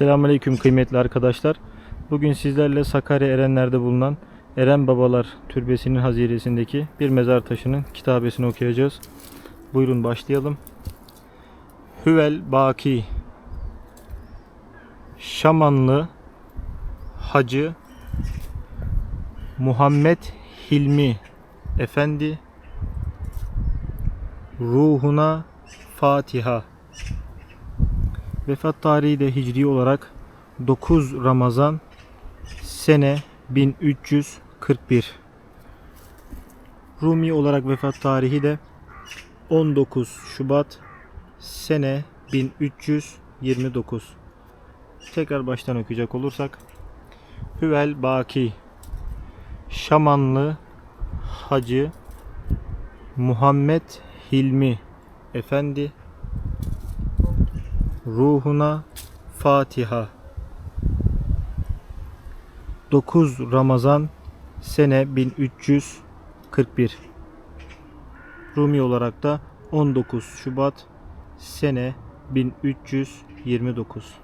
Selamünaleyküm kıymetli arkadaşlar. Bugün sizlerle Sakarya Erenler'de bulunan Eren Babalar Türbesi'nin haziresindeki bir mezar taşının kitabesini okuyacağız. Buyurun başlayalım. Hüvel Baki Şamanlı Hacı Muhammed Hilmi Efendi Ruhuna Fatiha Vefat tarihi de hicri olarak 9 Ramazan sene 1341. Rumi olarak vefat tarihi de 19 Şubat sene 1329. Tekrar baştan okuyacak olursak Hüvel Baki Şamanlı Hacı Muhammed Hilmi Efendi Ruhuna Fatiha. 9 Ramazan sene 1341 Rumi olarak da 19 Şubat sene 1329